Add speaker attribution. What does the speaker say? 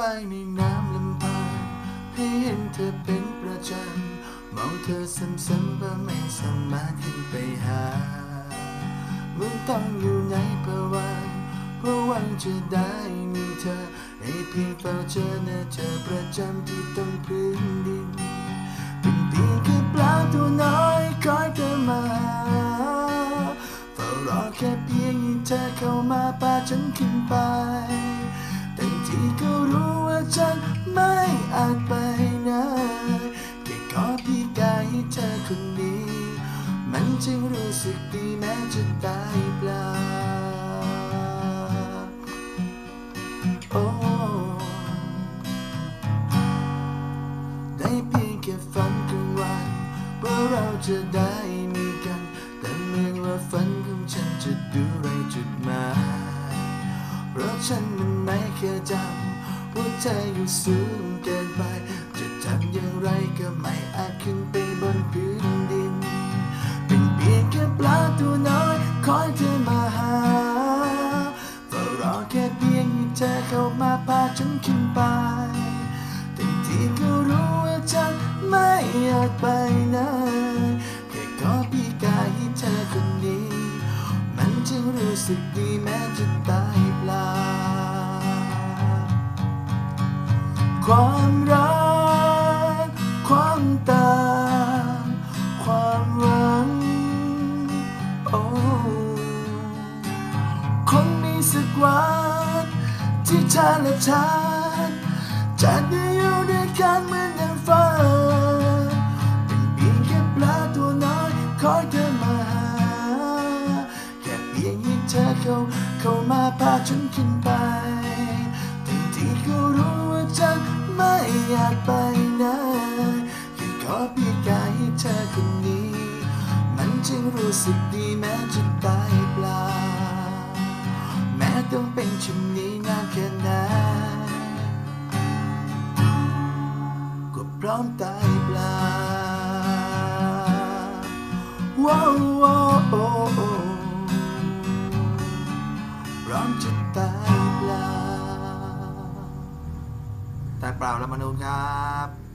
Speaker 1: ว่ายในน้ำลำพางให้เห็นเธอเป็นประจำมองเธอซ้ำๆเพื่อไม่สามารถขึ้นไปหาเหมือนต้องอยู่ในภวังเพราะหวังจะได้มีเธอให้เพียงเฝ้าเจอหน้าเธอประจำที่ตรงพื้นดินเป็นเพียงแค่ปลาตัวน้อยคอยเธอมาเฝ้ารอแค่เพียงให้เธอเข้ามาพาฉันขึ้นไป ที่ก็รู้ว่าฉันไม่อาจไปไหนแค่ขอพี่กายให้เธอคนนี้ มันจึงรู้สึกดีแม้จะตายเปล่าโอ้ได้เพียงแค่ฝันกลางวันว่าเราจะได้มีกัน แต่เมือว่าฝันของฉันจะดูไรจุดหมายเพราะฉันมัน ม่เคยจำว่าเธออยู่สูงเกินไป จะทำอย่างไรก็ไม่อาจขึ้นไปบนพื้นดิน เป็นเพียงแค่ปลาตัวน้อยคอยเธอมาหาเฝ้ารอแค่เพียงให้เธอเข้ามาพาฉันขึ้นไปแต่ที่ก็รู้ว่าฉันไม่อยากไปไหนแค่ขอพี่กายให้เธอคนนี้ มันจึงรู้สึกดีแม้จะตาย ความรัก ความตางความหวังโอ้คงมีสักวันที่เธอและฉันจะได้อยู่ด้วยกันเหมือนอย่างฝันเป็นเพียงแค่ปลาตัวน้อยคอยเธอมาหาแค่เพียงให้เธอเข้าเข้ามาพาฉันขึ้นไป อยากไปไหนแค่ขอเพียงกายให้เธอคนนี้ มันจึงรู้สึกดีแม้จะตายเปล่า แม้ต้องเป็นเช่นนี้นานแค่ไหนก็พร้อมตายเปล่าว้าวโอ้พร้อมจะ แต่เปล่าแล้วมนุษย์ครับ